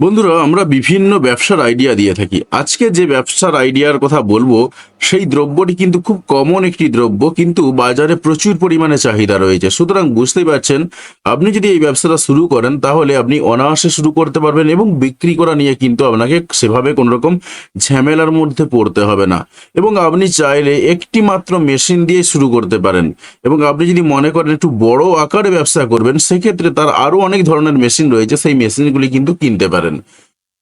বন্ধুরা, আমরা বিভিন্ন ব্যবসার আইডিয়া দিয়ে থাকি। আজকে যে ব্যবসার আইডিয়ার কথা বলব, সেই দ্রব্যটি কিন্তু খুব কমন একটি দ্রব্য, কিন্তু বাজারে প্রচুর পরিমাণে চাহিদা রয়েছে। সুতরাং বুঝতেই পারছেন, আপনি যদি এই ব্যবসাটা শুরু করেন, তাহলে আপনি অনায়াসে শুরু করতে পারবেন এবং বিক্রি করা নিয়ে কিন্তু আপনাকে সেভাবে কোনো রকম ঝামেলার মধ্যে পড়তে হবে না। এবং আপনি চাইলে একটি মাত্র মেশিন দিয়ে শুরু করতে পারেন। এবং আপনি যদি মনে করেন একটু বড় আকারে ব্যবসা করবেন, সেক্ষেত্রে তার আরও অনেক ধরনের মেশিন রয়েছে, সেই মেশিনগুলি কিন্তু কিনতে পারেন।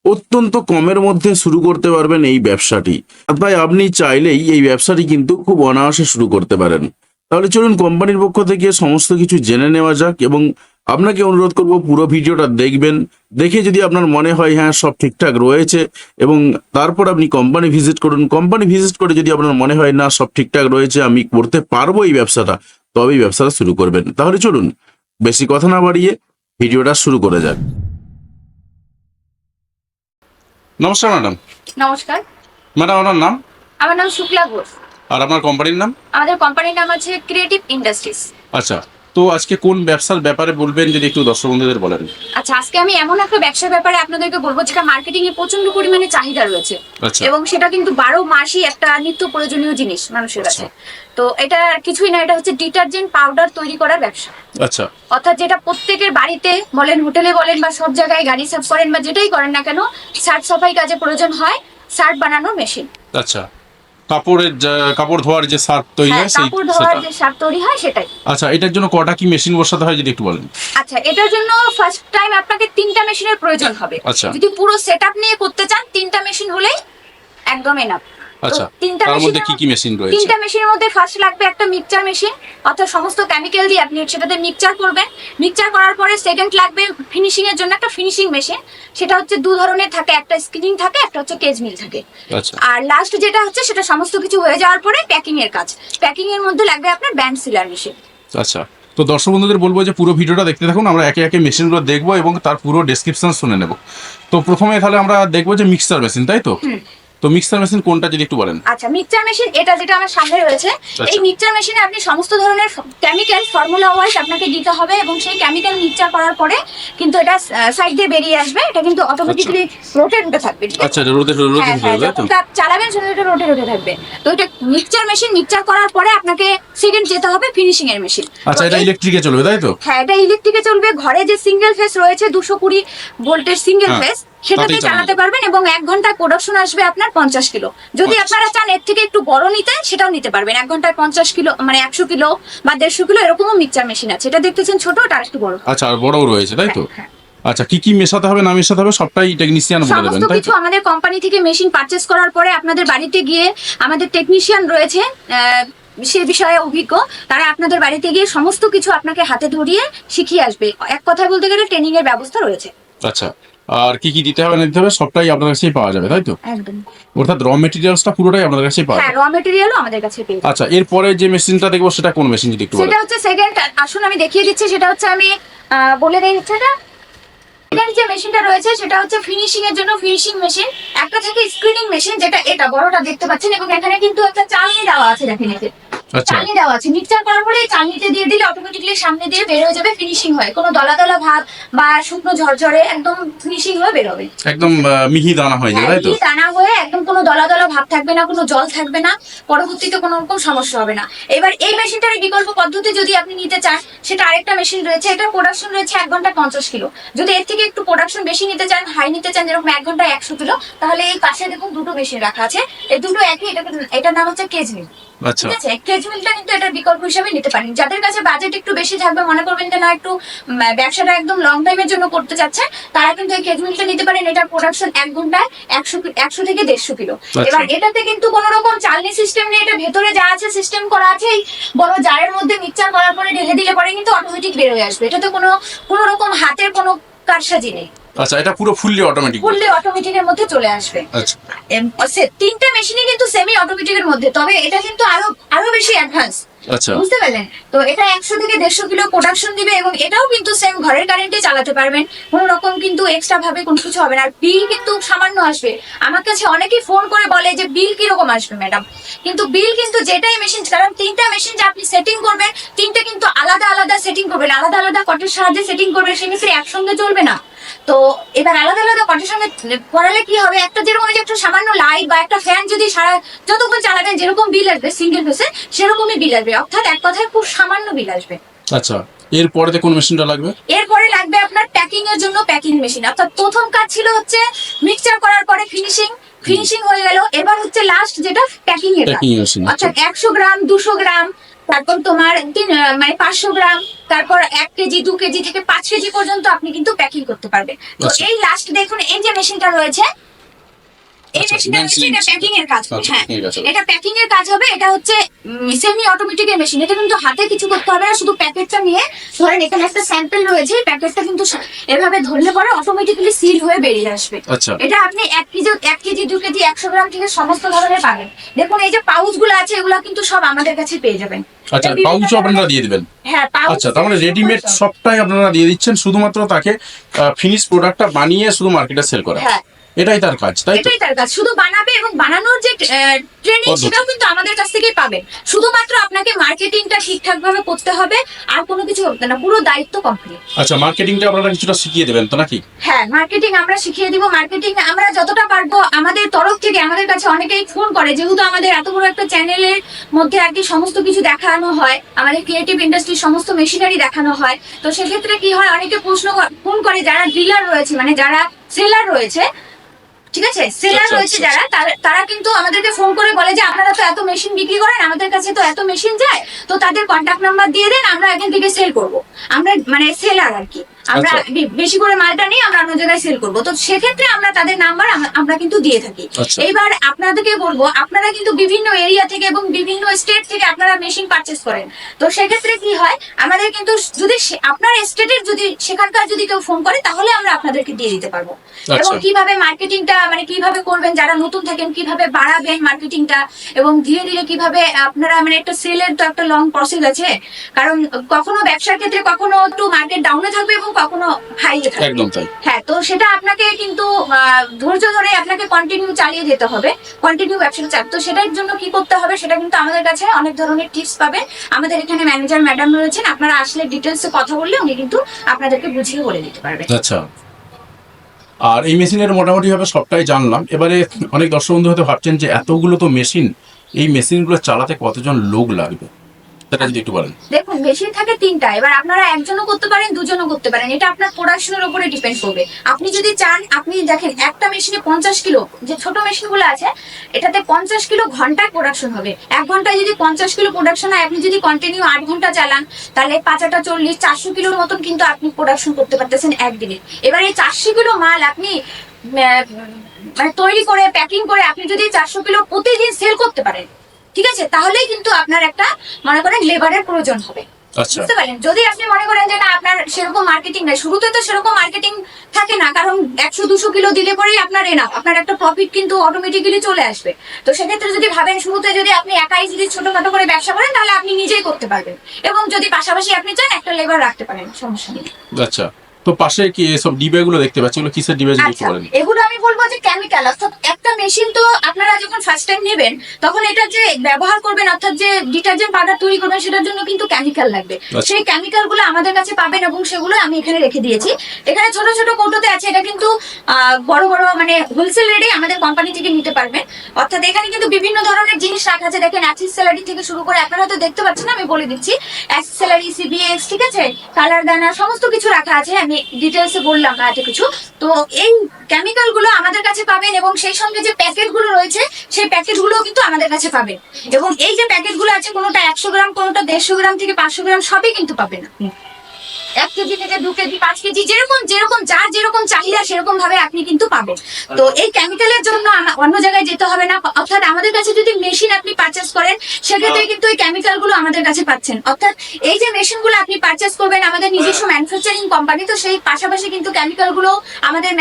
অত্যন্ত কমের মধ্যে শুরু করতে পারবেন এই ব্যবসাটি। তাই আপনি চাইলেই এই ব্যবসাটি কিন্তু খুব অনায়াসে শুরু করতে পারেন। তাহলে চলুন কোম্পানির পক্ষ থেকে সমস্ত কিছু জেনে নেওয়া যাক এবং আপনাকে অনুরোধ করব পুরো ভিডিওটা দেখবেন, দেখে যদি আপনার মনে হয় হ্যাঁ সব ঠিকঠাক রয়েছে এবং তারপর আপনি কোম্পানি ভিজিট করুন। কোম্পানি ভিজিট করে যদি আপনার মনে হয়, না, সব ঠিকঠাক রয়েছে, আমি করতে পারব এই ব্যবসাটা, তবেই ব্যবসাটা শুরু করবেন। তাহলে চলুন, বেশি কথা না বাড়িয়ে ভিডিওটা শুরু করে যাক। নমস্কার ম্যাডাম। নমস্কার। ম্যাডাম আপনার নাম? আমার নাম শুক্লা ঘোষ। আর আপনার কোম্পানির নাম? আমাদের কোম্পানির নাম আছে ক্রিয়েটিভ ইন্ডাস্ট্রিজ আচ্ছা তো আজকে কোন ব্যবসার ব্যাপারে বলবেন যদি একটু দর্শক বন্ধুদের বলেন? আচ্ছা আজকে আমি এমন একটা ব্যবসার ব্যাপারে আপনাদেরকে বলব যেটা মার্কেটিং এ প্রচণ্ড পরিমাণে চাহিদা রয়েছে। আচ্ছা। এবং সেটা কিন্তু বারো মাসই একটা নিত্য প্রয়োজনীয় জিনিস মানুষের কাছে। তো এটা কিছুই না এটা হচ্ছে ডিটারজেন্ট পাউডার তৈরি করার ব্যবসা। আচ্ছা। অর্থাৎ যেটা প্রত্যেকের বাড়িতে বলেন হোটেলে বলেন বা সব জায়গায় গাড়ি সাফ করেন বা যেটাই করেন না কেন সার্ট সাফাই কাজে প্রয়োজন হয় সার্ট বানানোর মেশিন। আচ্ছা। কাপড়ের কাপড় ধোয়ার যে সার্ফ তৈরি হ্যাঁ হয় সেই কাপড় ধোয়ার যে সার্ট তৈরি হয় সেটাই। আচ্ছা এটার জন্য কটা কি মেশিন বসাতে হয় যদি একটু বলেন? আচ্ছা এটার জন্য ফার্স্ট টাইম আপনাকে তিনটা মেশিনের প্রয়োজন হবে। আচ্ছা। যদি পুরো সেটআপ নিয়ে করতে চান তিনটা মেশিন হলেই একদম এনাফ আচ্ছা তিনটা তার মধ্যে কি কি মেশিন রয়েছে? তিনটা মেশিনের মধ্যে ফার্স্ট লাগবে একটা মিক্সচার মেশিন অর্থাৎ সমস্ত কেমিক্যাল দিয়ে আপনি সেটাতে মিক্সচার করবেন। মিক্সচার করার পরে সেকেন্ড লাগবে ফিনিশিং এর জন্য একটা ফিনিশিং মেশিন সেটা হচ্ছে দু ধরনের থাকে একটা স্ক্রিনিং থাকে একটা হচ্ছে কেজ মিল থাকে। আচ্ছা। আর লাস্ট যেটা হচ্ছে সেটা সমস্ত কিছু হয়ে যাওয়ার পরে প্যাকিং এর কাজ। প্যাকিং এর মধ্যে লাগবে আপনার ব্যান্ড সিলার মেশিন আচ্ছা তো দর্শক বন্ধুদের বলব যে পুরো ভিডিওটা দেখতে থাকুন আমরা একে একে মেশিনগুলো দেখব এবং তার পুরো ডেসক্রিপশন শুনে নেব। তো প্রথমে তাহলে আমরা দেখব যে মিক্সার মেশিন তাই তো? তো মিক্সার মেশিন কোনটা যদি একটু বলেন? আচ্ছা মিক্সচার মেশিন এটা যেটা আমার সামনে রয়েছে এই মিক্সচার মেশিনে আপনি সমস্ত ধরনের কেমিক্যাল ফর্মুলা ওয়াইজ আপনাকে দিতে হবে এবং সেই কেমিক্যাল মিক্সচার করার পরে কিন্তু এটা সাইড দিয়ে বেরিয়ে আসবে। এটা কিন্তু অটোমেটিক্যালি রোটে রোটে থাকবে আচ্ছা রোদে হ্যাঁ, হ্যাঁ, যখন চালাবেন সেটা এটা রোটে রোটে থাকবে। তো এটা মিক্সচার মেশিন মিক্সচার করার পরে আপনাকে সেকেন্ড যেতে হবে ফিনিশিং এর মেশিন আচ্ছা এটা ইলেকট্রিকে চলবে তাই তো? হ্যাঁ এটা ইলেকট্রিকে চলবে। ঘরে যে সিঙ্গেল ফেস রয়েছে দুশো কুড়ি ভোল্টের সিঙ্গেল ফেস সেটাতে চালাতে পারবেন এবং এক ঘন্টায় প্রোডাকশন আসবে আপনার পঞ্চাশ কিলো। যদি। আপনারা চান এর থেকে একটু বড় নিতে সেটাও নিতে পারবেন। এক ঘন্টায় পঞ্চাশ কিলো মানে একশো কিলো বা দেড়শো কিলো এরকমও মিক্সচার মেশিন আছে। এটা দেখতেছেন ছোট ওটা একটু বড়। আচ্ছা আর বড়ও রয়েছে তাই তো? হ্যাঁ, আচ্ছা কি কি মেশাতে হবে না মেশাতে হবে সবটাই টেকনিশিয়ান বলে দেবেন সমস্ত কিছু আমাদের কোম্পানি থেকে মেশিন পারচেস করার পরে আপনাদের বাড়িতে গিয়ে আমাদের টেকনিশিয়ান রয়েছে সে বিষয়ে অভিজ্ঞ। তারা আপনাদের বাড়িতে গিয়ে সমস্ত কিছু আপনাকে হাতে ধরিয়ে শিখিয়ে আসবে। এক কথায় বলতে গেলে ট্রেনিং এর ব্যবস্থা রয়েছে। আচ্ছা আর কি কি দিতে হবে না দিতে হবে সবটাই আপনার কাছেই পাওয়া যাবে তাই তো? একদম। অর্থাৎ র মেটেরিয়ালসটা পুরোটাই আপনার কাছেই পাওয়া হ্যাঁ যাবে। র মেটেরিয়ালও আমাদের কাছে পেয়ে। আচ্ছা এরপরে যে মেশিনটা দেখব সেটা কোন মেশিন যদি একটু সেটা হচ্ছে সেকেন্ড আসুন আমি দেখিয়ে দিচ্ছি সেটা হচ্ছে আমি বলে দিই হচ্ছে না সেকেন্ড যে মেশিনটা রয়েছে সেটা হচ্ছে ফিনিশিং এর জন্য ফিনিশিং মেশিন একটা থেকে স্ক্রিনিং মেশিন যেটা এটা বড়টা দেখতে পাচ্ছেন এবং এখানে কিন্তু একটা চালনি দেওয়া আছে দেখেন চালনি দেওয়া আছে। মিক্সচার করার পরে চালনিতে দিয়ে দিলে অটোমেটিক্যালি সামনে দিয়ে বের হয়ে যাবে ফিনিশিং হয়। কোনো দলা দলা ভাব বা শুকনো ঝরঝরে একদম ফিনিশিং হয়ে বের হবে। একদম মিহি দানা হয়ে যায় হ্যাঁ, তাই তো? দানা হয়ে একদম কোনো দলা দলা ভাব থাকবে না কোনো জল থাকবে না পরবর্তীতে কোনো রকম সমস্যা হবে না। এবার এই মেশিনটার বিকল্প পদ্ধতি যদি আপনি নিতে চান সেটা আরেকটা মেশিন রয়েছে এটার প্রোডাকশন রয়েছে এক ঘণ্টা পঞ্চাশ কিলো। যদি এর থেকে একটু প্রোডাকশন বেশি নিতে চান হাই নিতে চান যেরকম এক ঘণ্টা একশো কিলো তাহলে এই পাশে দেখুন দুটো মেশিন রাখা আছে। এই দুটো একই এটা এটার নাম হচ্ছে কেজ মিল আচ্ছা ঠিক আছে কেজ মিলটা কিন্তু এটার বিকল্প হিসাবে নিতে পারেন। যাদের কাছে বাজেট একটু বেশি থাকবে মনে করবেন যে না একটু ব্যবসাটা একদম লং টাইমের জন্য করতে চাচ্ছেন তারা কিন্তু এই কেজ মিলটা নিতে পারেন। এটার প্রোডাকশন এক ঘন্টায় একশো একশো থেকে দেড়শো কিলো। এবার এটাতে কিন্তু কোনো রকম চালনি সিস্টেম নেই। এটা ভেতরে যা আছে সিস্টেম করা আছে এই বড় জারের মধ্যে মিক্সচার করার পরে ঢেলে দিলে পরে কিন্তু অটোমেটিক বের হয়ে আসবে। এটাতে কোনো কোনো রকম হাতের কোনো কারসাজি নেই। আচ্ছা এটা পুরো ফুললি অটোমেটিক ফুললি অটোমেটিকের মধ্যে চলে আসবে। আচ্ছা। তিনটে মেশিনই কিন্তু সেমি অটোমেটিকের মধ্যে তবে এটা কিন্তু আরও আরও বেশি অ্যাডভান্স আচ্ছা। বুঝতে পারলেন? তো এটা একশো থেকে দেড়শো কিলো প্রোডাকশন দিবে এবং এটাও কিন্তু সেম ঘরের কারেন্টে চালাতে পারবেন। কোনো রকম কিন্তু এক্সট্রা ভাবে কোনো কিছু হবে না। আর বিল কিন্তু সামান্য আসবে। আমার কাছে অনেকেই ফোন করে বলে যে বিল কীরকম আসবে ম্যাডাম কিন্তু বিল কিন্তু যেটাই মেশিন কারণ তিনটা মেশিন যে আপনি সেটিং করবেন তিনটে কিন্তু আলাদা আলাদা সেটিং করবেন। আলাদা আলাদা কটের সাহায্যে সেটিং করবেন সেক্ষেত্রে একসঙ্গে চলবে না। তো এবার আলাদা আলাদা কন্ডিশনে করালে কি হবে? একটা যেরকম একটা সামান্য লাইট বা একটা ফ্যান যদি সারা যতক্ষণ চালাবেন যেরকম বিল আসবে সিঙ্গেল ফেসে সেরকমই বিল আসবে। অর্থাৎ এক কথায় খুব সামান্য বিল আসবে। আচ্ছা এরপরে কোন মেশিনটা লাগবে? এরপরে লাগবে আপনার প্যাকিং এর জন্য প্যাকিং মেশিন অর্থাৎ প্রথম কাজ ছিল হচ্ছে মিক্সচার করার পরে ফিনিশিং ফিনিশিং হয়ে গেল। এবার হচ্ছে লাস্ট যেটা প্যাকিং এর কাজ। অর্থাৎ একশো গ্রাম দুশো গ্রাম তারপর তোমার মানে পাঁচশো গ্রাম তারপর এক কেজি দু কেজি থেকে পাঁচ কেজি পর্যন্ত আপনি কিন্তু প্যাকিং করতে পারবেন তো আচ্ছা। এই লাস্ট দেখুন এই যে মেশিনটা রয়েছে আচ্ছা, এটা প্যাকিং এর কাজ হবে আচ্ছা, হ্যাঁ। এটা প্যাকিং এর কাজ হবে এটা হচ্ছে সেমি অটোমেটিক এর মেশিন এটা কিন্তু হাতে কিছু করতে হবে না শুধু প্যাকেটটা নিয়ে ধরেন এখানে একটা স্যাম্পল রয়েছে প্যাকেটটা কিন্তু এভাবে ধরলে পরে অটোমেটিক্যালি সিল হয়ে বেরিয়ে আসবে। আচ্ছা। এটা আপনি এক কেজি এক কেজি দু কেজি একশো গ্রাম থেকে সমস্ত ধরনের পাবেন। দেখুন এই যে পাউচগুলো আছে এগুলো কিন্তু সব আমাদের কাছে পেয়ে যাবেন। আচ্ছা পাউচও আপনারা দিয়ে দিবেন? হ্যাঁ পাউচ আচ্ছা তার মানে রেডিমেড সবটাই আপনারা দিয়ে দিচ্ছেন শুধুমাত্র তাকে ফিনিশ প্রোডাক্টটা বানিয়ে শুধু মার্কেটে সেল করা। হ্যাঁ এটাই তার কাজ তাই এটাই তার কাজ। শুধু বানাবে এবং বানানোর যে ট্রেনিং সেটাও কিন্তু আমাদের কাছ থেকেই পাবেন শুধুমাত্র আপনাকে মার্কেটিংটা ঠিকঠাক ভাবে করতে হবে আর কোনো কিছু করতে না পুরো দায়িত্ব কমপ্লিট আচ্ছা মার্কেটিংটা আপনারা কিছুটা শিখিয়ে দেবেন তো নাকি? হ্যাঁ মার্কেটিং আমরা শিখিয়ে দিব। মার্কেটিং আমরা যতটা পারব আমাদের তরফ থেকে আমাদের কাছে অনেকেই ফোন করে যেহেতু আমাদের এত বড় একটা চ্যানেলের মধ্যে আর কি সমস্ত কিছু দেখানো হয় আমাদের ক্রিয়েটিভ ইন্ডাস্ট্রির সমস্ত মেশিনারি দেখানো হয় তো সেক্ষেত্রে কি হয় অনেকে প্রশ্ন ফোন করে যারা ডিলার রয়েছে মানে যারা সেলার রয়েছে ঠিক আছে? সেলার আচ্ছা, রয়েছে আচ্ছা, যারা তারা- তারা কিন্তু আমাদেরকে ফোন করে বলে যে আপনারা তো এত মেশিন বিক্রি করেন আমাদের কাছে তো এত মেশিন যায় তো তাদের কন্ট্যাক্ট নাম্বার দিয়ে দেন আমরা এখান থেকে সেল করব। আমরা মানে সেলার আর কি। আমরা আচ্ছা। বেশি করে মালটা নিয়ে আমরা অন্য জায়গায় সেল করব তো সেক্ষেত্রে আমরা তাদের নাম্বার আমরা কিন্তু দিয়ে থাকি আচ্ছা। এইবার আপনাদেরকে বলব আপনারা কিন্তু বিভিন্ন এরিয়া থেকে এবং বিভিন্ন স্টেট থেকে আপনারা মেশিন পারচেস করেন তো সেক্ষেত্রে কি হয় আমাদের কিন্তু যদি আপনার স্টেটের যদি সেখানকার যদি কেউ ফোন করে তাহলে আমরা আপনাদেরকে দিয়ে দিতে পারব এবং আচ্ছা। কীভাবে মার্কেটিংটা মানে কীভাবে করবেন যারা নতুন থাকেন কীভাবে বাড়াবেন মার্কেটিংটা এবং ধীরে ধীরে কীভাবে আপনারা মানে একটা সেলের তো একটা লং প্রসেস আছে কারণ কখনো ব্যবসার ক্ষেত্রে কখনো একটু মার্কেট ডাউনে থাকবে এবং কখনো হাইয়ে থাকবে একদম তাই। হ্যাঁ তো সেটা আপনাকে কিন্তু ধৈর্য ধরে আপনাকে কন্টিনিউ চালিয়ে যেতে হবে। কন্টিনিউ ব্যবসাটা চাপ তো সেটার জন্য কি করতে হবে সেটা কিন্তু আমাদের কাছে অনেক ধরনের টিপস পাবেন আমাদের এখানে ম্যানেজার ম্যাডাম রয়েছেন। আপনারা আসলে ডিটেলসে কথা বললে উনি কিন্তু আপনাদেরকে বুঝিয়ে বলে দিতে পারবেন আচ্ছা। আর এই মেশিনের মোটামুটি ভাবে সবটাই জানলাম। এবারে অনেক দর্শক বন্ধু হয়তো ভাবছেন যে এতগুলো তো মেশিন এই মেশিনগুলো চালাতে কতজন লোক লাগবে? সেটা যদি একটু বলেন। দেখুন মেশিন থাকে তিনটা। এবার আপনারা একজনও করতে পারেন, দুজনও করতে পারেন। এটা আপনার প্রোডাকশনের উপরে ডিপেন্ড করবে। আপনি যদি চান, আপনি দেখেন, একটা মেশিনে পঞ্চাশ কিলো, যে ছোট মেশিনগুলো আছে, এটাতে পঞ্চাশ কিলো ঘন্টায় প্রোডাকশন হবে। এক ঘন্টায় যদি পঞ্চাশ কিলো প্রোডাকশন হয়, আপনি যদি কন্টিনিউ আট ঘণ্টা চালান, তাহলে পাঁচাটা, চল্লিশ, চারশো কিলোর মতন কিন্তু আপনি প্রোডাকশন করতে পারতেছেন একদিনে এবার এই চারশো কিলো মাল আপনি মানে তৈরি করে প্যাকিং করে, আপনি যদি চারশো কিলো প্রতিদিন সেল করতে পারেন ঠিক আছে? তাহলেই কিন্তু আপনার একটা মনে করেন লেবারের প্রয়োজন হবে। আচ্ছা। বুঝতে পারলেন? যদি আপনি মনে করেন যে না আপনার সেরকম মার্কেটিং নাই শুরুতে তো সেরকম মার্কেটিং থাকে না কারণ একশো দুশো কিলো দিলে পরেই আপনার এনাফ আপনার একটা প্রফিট কিন্তু অটোমেটিক্যালি চলে আসবে। তো সেক্ষেত্রে যদি ভাবেন শুরুতে যদি আপনি একাই যদি ছোটখাটো করে ব্যবসা করেন তাহলে আপনি নিজেই করতে পারবেন। এবং যদি পাশাপাশি আপনি চান একটা লেবার রাখতে পারেন সমস্যা নেই। আচ্ছা। তো পাশে কি এসব ডিবে গুলো দেখতে পাচ্ছি? এগুলো কিসের ডিবে যদি আচ্ছা বলেন এগুলো আমি বলব যে কেমিক্যাল অর্থাৎ একটা মেশিন তো আপনারা যখন ফার্স্ট টাইম নেবেন তখন এটা যে ব্যবহার করবেন অর্থাৎ যে ডিটারজেন্ট পাউডার তৈরি করবেন সেটার জন্য কিন্তু কেমিক্যাল লাগবে। আচ্ছা। সেই কেমিক্যালগুলো আমাদের কাছে পাবেন এবং সেগুলো আমি এখানে রেখে দিয়েছি। এখানে ছোট ছোট কৌটোতে আছে এটা কিন্তু বড় বড় মানে হোলসেল রেটে আমাদের কোম্পানি থেকে নিতে পারবেন। অর্থাৎ এখানে কিন্তু বিভিন্ন ধরনের জিনিস রাখা আছে। দেখেন অ্যাসিস স্যালারি থেকে শুরু করে আপনারা তো দেখতে পাচ্ছেন আমি বলে দিচ্ছি অ্যাসিস স্যালারি সিবিএক্স ঠিক আছে? কালার দানা সমস্ত কিছু রাখা আছে আমি ডিটেলসে বললাম না এত কিছু। তো এই কেমিক্যালগুলো আমাদের কাছে পাবেন এবং সেই সঙ্গে যে প্যাকেটগুলো রয়েছে, সেই প্যাকেটগুলো কিন্তু আমাদের কাছে পাবেন। এবং এই যে প্যাকেটগুলো আছে, কোনোটা একশো গ্রাম, কোনোটা দেড়শো গ্রাম থেকে পাঁচশো গ্রাম, সবই কিন্তু পাবেন আপনি। এক কেজি থেকে দু কেজি পাঁচ কেজি যেরকম যেরকম যার যেরকম চাহিদা সেরকম ভাবে আপনি কিন্তু পাবেন। তো এই কেমিক্যালের জন্য অন্য জায়গায় যেতে হবে না। অর্থাৎ আমাদের কাছে যদি মেশিন আপনি পারচেস করেন সেক্ষেত্রে কিন্তু এই কেমিক্যালগুলো আমাদের কাছে পাচ্ছেন। অর্থাৎ এই যে মেশিনগুলো আপনি পারচেস করবেন আমাদের নিজস্ব ম্যানুফ্যাকচারিং কোম্পানি তো সেই পাশাপাশি কিন্তু কেমিক্যালগুলো আমাদের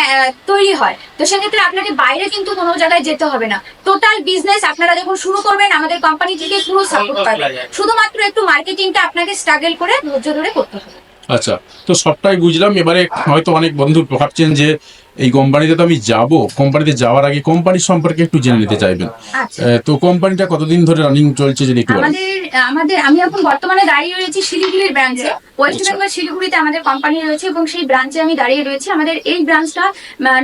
তৈরি হয়। তো সেক্ষেত্রে আপনাকে বাইরে কিন্তু কোনো জায়গায় যেতে হবে না। টোটাল বিজনেস আপনারা যখন শুরু করবেন আমাদের কোম্পানি থেকে পুরো সাপোর্ট পাবেন। শুধুমাত্র একটু মার্কেটিংটা আপনাকে স্ট্রাগল করে ধৈর্য ধরে করতে হবে। আচ্ছা তো সবটাই বুঝলাম। এবারে হয়তো অনেক বন্ধু ভাবছেন যে এই কোম্পানিতে তো আমি যাব। কোম্পানিতে যাওয়ার আগে কোম্পানির সম্পর্কে একটু জেনে নিতে চাইবেন। আচ্ছা। তো কোম্পানিটা কতদিন ধরে রানিং চলছে যদি একটু আমাদের আমাদের আমি এখন বর্তমানে দাঁড়িয়ে রয়েছি শিলিগুড়ির ব্রাঞ্চে ওয়েস্ট। বেঙ্গল শিলিগুড়িতে আমাদের কোম্পানি রয়েছে এবং সেই ব্রাঞ্চে আমি দাঁড়িয়ে রয়েছি। আমাদের এই ব্রাঞ্চটা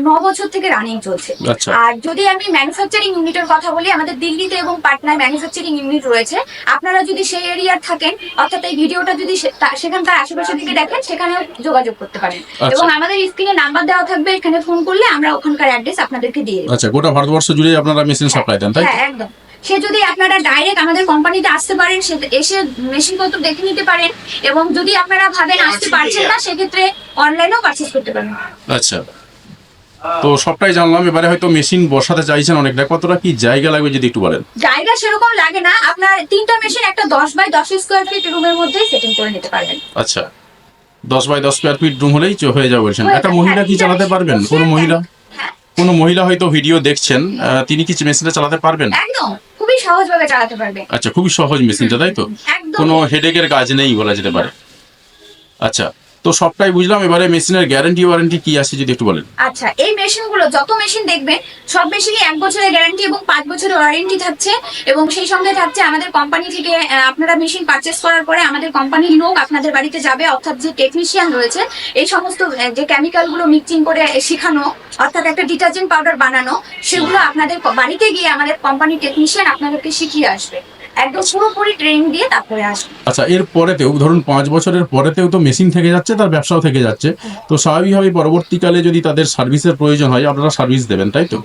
ন বছর থেকে রানিং চলছে। আচ্ছা। আর যদি আমি ম্যানুফ্যাকচারিং ইউনিটের কথা বলি আমাদের দিল্লিতে এবং পাটনায় ম্যানুফ্যাকচারিং ইউনিট রয়েছে। আপনারা যদি সেই এরিয়ার থাকেন অর্থাৎ এই ভিডিওটা যদি সেখানকার আশেপাশে থেকে দেখেন সেখানেও যোগাযোগ করতে পারেন। আচ্ছা। এবং আমাদের স্ক্রিনে নাম্বার দেওয়া থাকবে এখানে ফোন করলে আমরা ওখানকার অ্যাড্রেস আপনাদেরকে দিয়ে দেবো। আচ্ছা গোটা ভারতবর্ষ জুড়ে আপনারা মেশিন সাপ্লাই দেন তাই হ্যাঁ একদম। সে যদি আপনারা ডাইরেক্ট আমাদের কোম্পানিতে আসতে পারেন সে এসে মেশিনপত্র দেখে নিতে পারেন এবং যদি আপনারা ভাবেন আসতে পারছেন না সেক্ষেত্রে অনলাইনেও পারচেস করতে পারেন আচ্ছা। তো সবটাই জানলাম এবারে হয়তো মেশিন বসাতে চাইছেন অনেকটা। কতটা কি জায়গা লাগবে যদি একটু বলেন? জায়গা সেরকম লাগে না। আপনার তিনটা মেশিন একটা দশ বাই দশ স্কোয়ার ফিট রুমের মধ্যে সেটিং করে নিতে পারবেন। আচ্ছা। দশ বাই দশ স্কোয়ার ফিট রুম হলেই হয়ে যাবে বলছেন। একটা মহিলা হ্যাঁ, কি চালাতে পারবেন? কোনো মহিলা? হ্যাঁ। কোনো মহিলা হয়তো ভিডিও দেখছেন তিনি কি মেশিনটা চালাতে পারবেন। একদম খুবই সহজভাবে চালাতে পারবে। আচ্ছা খুবই সহজ মেশিনটা তাই তো? কোনো হেডেকের কাজ নেই বলা যেতে পারে। আচ্ছা তো সবটাই বুঝলাম এবারে মেশিনের গ্যারান্টি ওয়ারেন্টি কি আছে যদি একটু বলেন। আচ্ছা এই মেশিনগুলো যত মেশিন দেখবেন সব মেশিনই এক বছরের গ্যারান্টি এবং পাঁচ বছরের ওয়ারেন্টি থাকছে এবং সেই সঙ্গে থাকছে আমাদের কোম্পানি থেকে আপনারা মেশিন পারচেস করার পরে আমাদের কোম্পানির লোক আপনাদের বাড়িতে যাবে অর্থাৎ যে টেকনিশিয়ান রয়েছে এই সমস্ত যে কেমিক্যালগুলো মিক্সিং করে শেখানো অর্থাৎ একটা ডিটারজেন্ট পাউডার বানানো সেগুলো আপনাদের বাড়িতে গিয়ে আমাদের কোম্পানি টেকনিশিয়ান আপনাদেরকে শিখিয়ে আসবে। একদম পুরোপুরি ট্রেনিং দিয়ে তারপরে আসবে। আচ্ছা এর পরেতেও, ধরুন পাঁচ বছরের পরেতেও তো মেশিন থেকে যাচ্ছে, তার ব্যবসাও থেকে যাচ্ছে। তো স্বাভাবিকভাবে পরবর্তীকালে যদি তাদের সার্ভিসের প্রয়োজন হয়, আপনারা সার্ভিস দেবেন, তাই তো?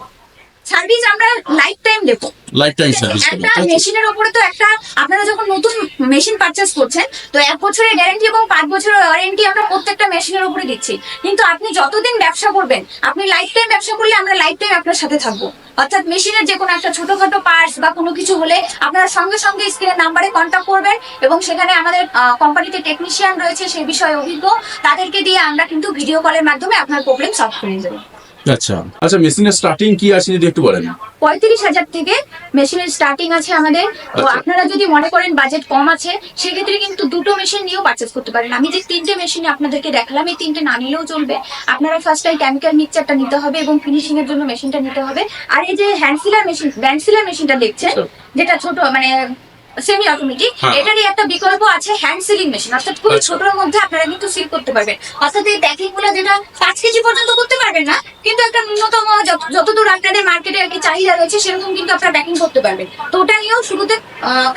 সার্ভিস আমরা লাইফ টাইম দেবো লাইফ টাইম সার্ভিস একটা মেশিনের উপরে তো একটা আপনারা যখন নতুন মেশিন পারচেস করছেন তো এক বছরের গ্যারান্টি এবং পাঁচ বছরের ওয়ারেন্টি আমরা প্রত্যেকটা মেশিনের উপরে দিচ্ছি। কিন্তু আপনি যতদিন ব্যবসা করবেন আপনি লাইফ টাইম ব্যবসা করলে আমরা লাইফ টাইম আপনার সাথে থাকব। অর্থাৎ মেশিনের যে কোনো একটা ছোটখাটো পার্টস বা কোনো কিছু হলে আপনারা সঙ্গে সঙ্গে স্ক্রিনের নাম্বারে কন্ট্যাক্ট করবেন এবং সেখানে আমাদের কোম্পানিতে টেকনিশিয়ান রয়েছে সেই বিষয়ে অভিজ্ঞ তাদেরকে দিয়ে আমরা কিন্তু ভিডিও কলের মাধ্যমে আপনার প্রবলেম সলভ করে দেবো। আচ্ছা। আচ্ছা মেশিনের স্টার্টিং কি আছে যদি একটু বলেন? পঁয়ত্রিশ হাজার থেকে মেশিনের স্টার্টিং আছে আমাদের। তো আচ্ছা। আপনারা যদি মনে করেন বাজেট কম আছে সেক্ষেত্রে কিন্তু দুটো মেশিন নিয়েও পারচেস করতে পারেন। আমি যে তিনটে মেশিন আপনাদেরকে দেখালাম এই তিনটে না নিলেও চলবে। আপনারা ফার্স্ট টাইম কেমিক্যাল মিক্সচারটা নিতে হবে এবং ফিনিশিং এর জন্য মেশিনটা নিতে হবে। আর এই যে hand sealer machine band sealer মেশিনটা দেখছেন আচ্ছা। যেটা ছোট মানে সেমি অটোমেটিক হ্যাঁ। এটারই একটা বিকল্প আছে হ্যান্ড সিলিং মেশিন অর্থাৎ খুবই আচ্ছা। ছোটর মধ্যে আপনারা কিন্তু সিল করতে পারবেন। অর্থাৎ এই প্যাকিংগুলো যেটা পাঁচ কেজি পর্যন্ত করতে পারবেন না কিন্তু একটা ন্যূনতম যতদূর আপনাদের মার্কেটে আর কি চাহিদা রয়েছে সেরকম কিন্তু আপনারা প্যাকিং করতে পারবেন। তো ওটা নিয়েও শুরুতে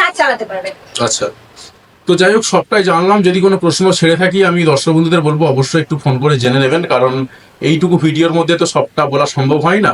কাজ চালাতে পারবেন। আচ্ছা। তো যাই হোক সবটাই জানলাম। যদি কোনো প্রশ্ন ছেড়ে থাকি আমি দর্শক বন্ধুদের বলব অবশ্যই একটু ফোন করে জেনে নেবেন কারণ এইটুকু ভিডিওর মধ্যে তো সবটা বলা সম্ভব হয় না।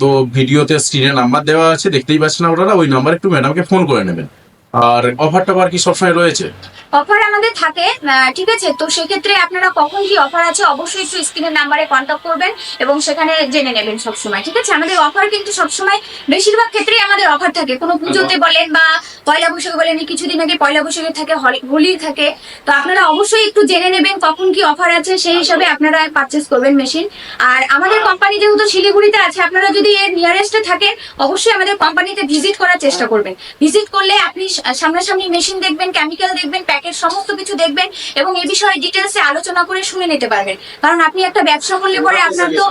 তো ভিডিওতে স্ক্রিনে নাম্বার দেওয়া আছে দেখতেই পাচ্ছেন আপনারা ওই নাম্বার একটু ম্যাডামকে ফোন করে নেবেন। আর অফারটা আবার কি সবসময় রয়েছে? অফার আমাদের থাকে ঠিক আছে? তো সেক্ষেত্রে আপনারা কখন কি অফার আছে, অবশ্যই একটু স্ক্রিনের নাম্বারে কন্ট্যাক্ট করবেন এবং সেখানে জেনে নেবেন সবসময়, ঠিক আছে? আমাদের অফার কিন্তু সবসময়, বেশিরভাগ ক্ষেত্রেই আমাদের অফার থাকে। কোনো পুজোতে বলেন বা পয়লা বৈশাখে বলেন কিছুদিন আগে পয়লা বৈশাখে থাকে, হলি- থাকে। তো আপনারা অবশ্যই একটু জেনে নেবেন কখন কি অফার আছে, সেই হিসাবে আপনারা পারচেস করবেন মেশিন আর আমাদের কোম্পানি যেহেতু শিলিগুড়িতে আছে, আপনারা যদি এর নিয়ারেস্টে থাকেন, অবশ্যই আমাদের কোম্পানিতে ভিজিট করার চেষ্টা করবেন। ভিজিট করলে আপনি সামনাসামনি মেশিন দেখবেন কেমিক্যাল দেখবেন প্যাকেট সমস্ত কিছু দেখবেন এবং এই বিষয়ে ডিটেলসে আলোচনা করে শুনে নিতে পারবেন। কারণ আপনি একটা ব্যবসা করলে পরে আপনার তো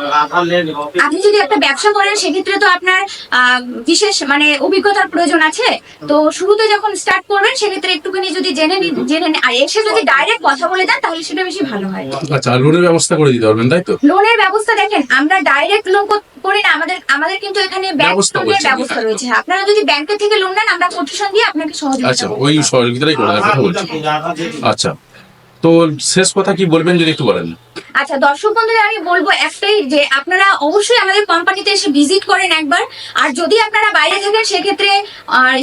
আপনি যদি একটা ব্যবসা করেন সেক্ষেত্রে তো আপনার আহ, বিশেষ মানে অভিজ্ঞতার প্রয়োজন আছে। তো শুরুতে যখন স্টার্ট করবেন সেক্ষেত্রে একটুখানি যদি জেনে নি- জেনে আর এসে যদি ডাইরেক্ট কথা বলে দেন তাহলে সেটা বেশি ভালো হয়। আচ্ছা লোনের ব্যবস্থা করে দিতে পারবেন তাই তো? লোনের ব্যবস্থা দেখেন আমরা ডাইরেক্ট লোন করি না আমাদের আমাদের কিন্তু এখানে ব্যাংক ব্যবস্থা লোনের ব্যবস্থা রয়েছে। আপনারা যদি ব্যাংকের থেকে লোন নেন আমরা কোটেশন দিয়ে আপনাকে সহযোগিতা আচ্ছা ওই সহযোগিতাটাই করে কথা বলছি। আচ্ছা তো শেষ কথা কি বলবেন যদি একটু বলেন? আচ্ছা দর্শক বন্ধুদের আমি বলব একটাই যে আপনারা অবশ্যই আমাদের কোম্পানিতে এসে ভিজিট করেন একবার। আর যদি আপনারা বাইরে থাকেন সেক্ষেত্রে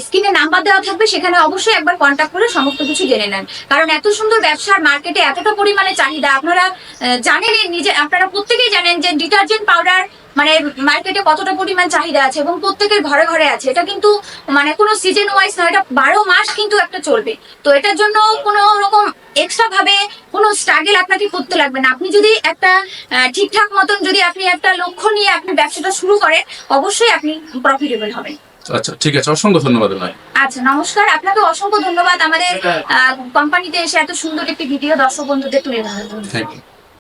স্ক্রিনে নাম্বার দেওয়া থাকবে সেখানে অবশ্যই একবার কন্ট্যাক্ট করে সমস্ত কিছু জেনে নেন। কারণ এত সুন্দর ব্যবসার মার্কেটে এতটা পরিমাণে চাহিদা আপনারা আহ, জানেনই নিজে আপনারা প্রত্যেকেই জানেন যে ডিটারজেন্ট পাউডার মানে মার্কেটে কতটা পরিমাণ চাহিদা আছে এবং প্রত্যেকের ঘরে ঘরে আছে এটা কিন্তু মানে কোনো সিজন ওয়াইজ নয় এটা বারো মাস কিন্তু একটা চলবে। তো এটার জন্য কোনো রকম এক্সট্রা ভাবে কোনো স্ট্রাগল আপনাকে করতে লাগবে না। আপনি যদি একটা ঠিকঠাক মতন যদি আপনি একটা লক্ষ্য নিয়ে আপনি ব্যবসাটা শুরু করেন অবশ্যই আপনি প্রফিটেবল হবেন। আচ্ছা ঠিক আছে অসংখ্য ধন্যবাদ ভাই। আচ্ছা নমস্কার। আপনাকে অসংখ্য ধন্যবাদ। আমাদের কোম্পানিতে এসে এত সুন্দর একটি ভিডিও দর্শক বন্ধুদের তুলে ধরার জন্য। Thank you